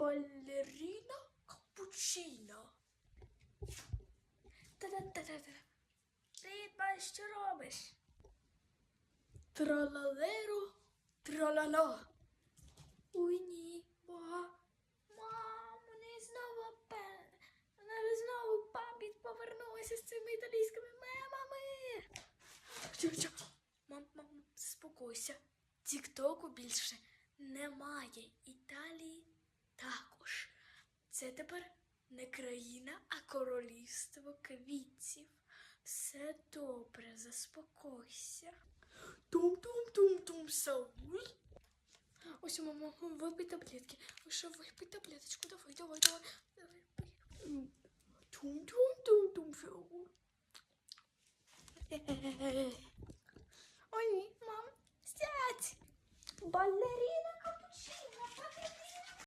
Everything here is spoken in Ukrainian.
балеріна капучино. Та-да-та-да-да. Привіт, ба, що робиш? Тралалеро, тралала. Ой, ні, ба. Мамо, не знову пе. Не знову папі повернулася з цими італійськими мемами. Мам, мам, заспокойся. Тіктоку більше немає. Італії. Це тепер не країна, а королівство квітів. Все добре, заспокойся. Тум-тум-тум-тум, Сауль. Ось, мама, випий таблетки. Лише випий таблеточку. Давай, давай, давай. давай. Тум-тум-тум-тум. Ой, ні, мам, сядь. Балеріна